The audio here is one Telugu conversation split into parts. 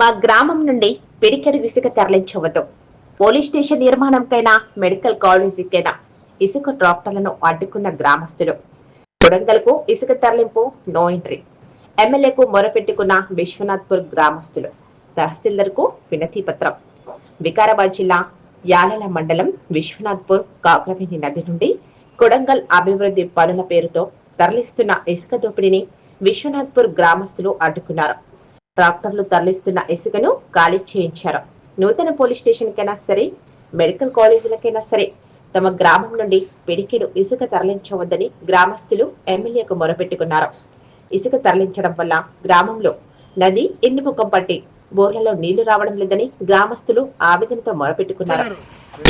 మా గ్రామం నుండి పిడికెడు ఇసుక తరలించవద్దు. పోలీస్ స్టేషన్ నిర్మాణంకైనా మెడికల్ కాలేజీకైనా ఇసుక ట్రాక్టర్లను అడ్డుకున్న గ్రామస్తులు. కొడంగల్కు ఇసుక తరలింపు నో ఎంట్రీ. ఎమ్మెల్యేకు మొరపెట్టుకున్న విశ్వనాథ్పూర్ గ్రామస్తులు. తహసీల్దార్కు వినతి పత్రం. వికారాబాద్ జిల్లా యాలల మండలం విశ్వనాథ్పూర్ కాకరవేణి నది నుండి కొడంగల్ అభివృద్ధి పనుల పేరుతో తరలిస్తున్న ఇసుక దోపిడీని విశ్వనాథ్పూర్ గ్రామస్తులు అడ్డుకున్నారు. ట్రాక్టర్లు తరలిస్తున్న ఇసుకను ఖాళీ చేయించారు. నూతన పోలీస్ స్టేషన్కైనా సరే మెడికల్ కాలేజీలకైనా సరే తమ గ్రామం నుండి పిడికిడు ఇసుక తరలించవద్దని గ్రామస్తులు ఎమ్మెల్యేకు మొరపెట్టుకున్నారు. ఇసుక తరలించడం వల్ల గ్రామంలో నది ఎన్నుముఖం పట్టి బోర్లలో నీళ్ళు రావడం లేదని గ్రామస్తులు ఆవేదనతో మొరపెట్టుకున్నారు.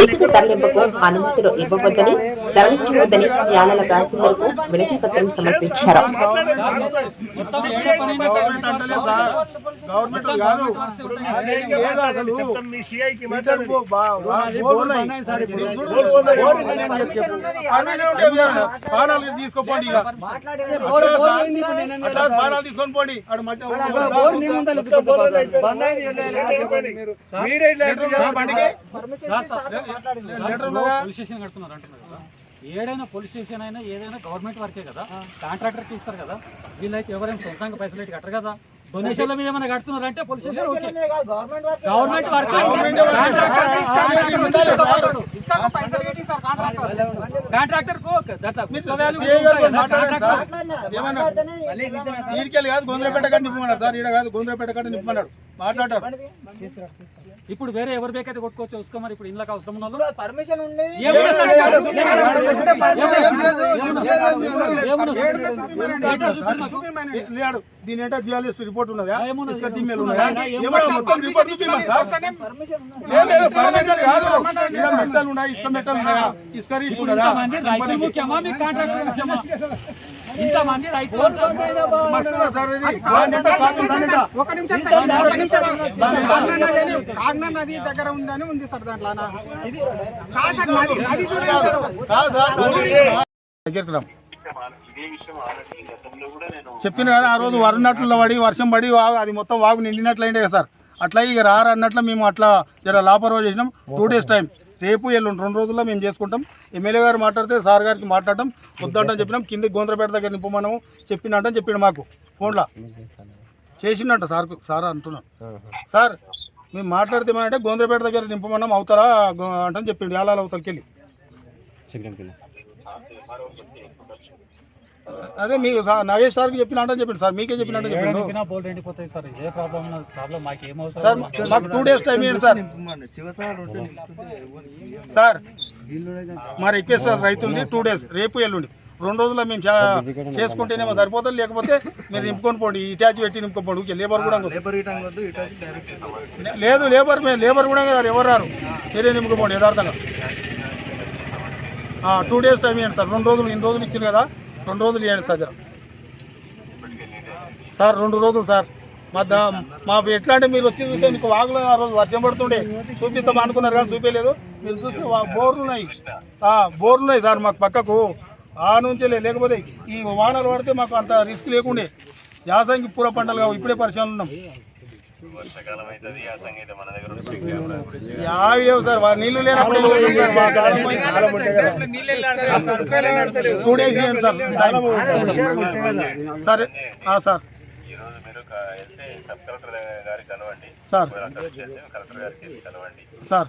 ఇసుక తరలింపుకు అనుమతులు ఇవ్వవద్దని తరలించవద్దని యాలల తహసీల్దార్కు వినతి పత్రం సమర్పించారు తీసుకొని పోండి మీరు. ఉన్నదా? పోలీస్ స్టేషన్ కడుతున్నారు అంటున్నారు కదా. ఏడైనా పోలీస్ స్టేషన్ అయినా ఏదైనా గవర్నమెంట్ వర్కే కదా. కాంట్రాక్టర్ ఇస్తారు కదా. వీళ్ళైతే ఎవరైనా సొంతంగా పైసలు కట్టరు కదా. డొనేషన్ల మీద ఏమైనా కడుతున్నారు అంటే police station okay government work contractor sir. Contractor ఏమన్నా? ఈడికెళ్ళి కాదు గొందరపేట కాడ నింపమన్నాడు సార్ ఈడ కాదు గొందరపేట కాడ నింపమన్నాడు మాట్లాడారు ఇప్పుడు వేరే ఎవరు బేకైతే కొట్టుకోవచ్చు చూసుకో మరి ఇప్పుడు ఇంట్లోకి అవసరం ఉన్న వాళ్ళు పర్మిషన్ దీని ఏంటో జియాలజిస్ట్ రిపోర్ట్ ఉన్నదా? ఇసుక దిమ్మెలు మొత్తం రిపోర్ట్ చూపించమని సార్. లేదు, లేదు, పర్మిషన్ కాదు. ఇక్కడ మెట్టలు ఉన్నాయా ఇసుక మెట్టలు ఉన్నాయా ఇసుక రీచ్ ఉన్నదా? ఇంతమంది రైతులు. ఒక నిమిషం సార్, ఒక నిమిషం కాగ్నా నది అని- కాగ్నా నది దగ్గర ఉందని ఉంది సార్ దాంట్లో నా. చెప్పిన కదా ఆ రోజు వరుణట్లు పడి వర్షం పడి వా- అది మొత్తం వాగు నిండినట్లయిండే కదా సార్. అట్లా ఇక రారు అన్నట్లు మేము అట్లా జర లాపర్వా చేసినాం. టూ డేస్ టైం రేపు ఎల్లుండి రెండు రోజుల్లో మేము చేసుకుంటాం. ఎమ్మెల్యే గారు మాట్లాడితే సార్ గారికి మాట్లాడటం వద్దంటని చెప్పినాం. కింద గోంద్రపేట దగ్గర నింపమన్నాము. చెప్పినట్టని చెప్పిండు మాకు. ఫోన్లో. చేసిండంట సార్ సార్ అంటున్నాం సార్ మేము మాట్లాడితే ఏమంటే గోంద్రపేట దగ్గర నింపమన్నాం అవుతారా గో- అంటని చెప్పిండు యాలాల అవతలకి వెళ్ళి. అదే మీకు నాగేష్ సార్కి చెప్పినట్టు చెప్పిండు సార్ మీకే చెప్పినట్టు చెప్పిండు. ఎండిపోతాయి సార్ ఇదే ప్రాబ్లం ప్రాబ్లం మాకు ఏం సార్ మాకు టూ డేస్ టైం ఇవ్వండి సార్. సార్ మా రిక్వెస్ట్ సార్ రైతుంది టూ డేస్ రేపు ఎల్లుండి. రెండు రోజుల్లో మేము చే- చేసుకుంటేనేమో సరిపోతుంది లేకపోతే మీరు నింపుకొని పోండి ఇటాచి పెట్టి ఊరికే లేబర్ కూడా. లేదు లేబర్ మేము లేబర్ కూడా ఎవరు రారు? మీరే నింపుకోండి యథార్థంగా. టూ డేస్ టైం ఇవ్వండి సార్. రెండు రోజులు ఇన్ని రోజులు ఇచ్చారు కదా రెండు రోజులు ఇవ్వండి సార్ సార్ రెండు రోజులు సార్. మా మా ఎట్లా అంటే మీరు వచ్చి చూస్తే మీకు వాగులో ఆ రోజు వర్షం పడుతుండే. చూపిస్తాం అనుకున్నారు కానీ చూపించలేదు మీరు చూస్తే వా- బోర్లు ఉన్నాయి. బోర్లు ఉన్నాయి సార్ మాకు పక్కకు. ఆ నుంచే లేకపోతే ఈ వానలు పడితే మాకు అంత రిస్క్ లేకుండే. యాసంగి పూర పంటలు కావు ఇప్పుడే పరిశీలన ఉన్నాం. లేవు సార్ వా- నీళ్ళు లేనప్పుడు సార్? టూ డేస్ ఇవ్వండి సార్ సరే ఆ, సార్. ఈరోజు మీరు ఒక వెళ్తే సబ్ కలెక్టర్ గారికి కలవండి. సార్. కలెక్టర్ గారికి కలవండి. సార్.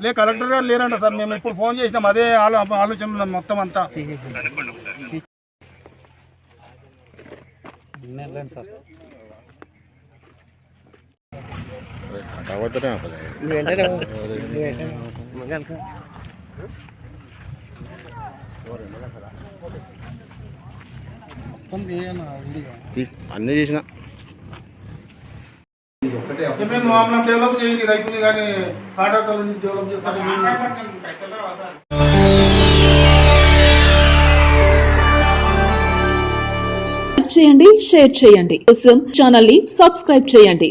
లే కలెక్టర్ గారు లేరంట సార్ మేము ఇప్పుడు ఫోన్ చేసినాం అదే ఆలో ఆలోచన మొత్తం అంతా. నేను లేను సార్ అన్నీ చేసిన మేము మమ్మల్ని డెవలప్ చేయండి రైతులు కానీ కాంట్రాక్టర్లు డెవలప్ చేస్తారు చేయండి. షేర్ చేయండి కోసం ఛానల్ని సబ్స్క్రైబ్ చేయండి.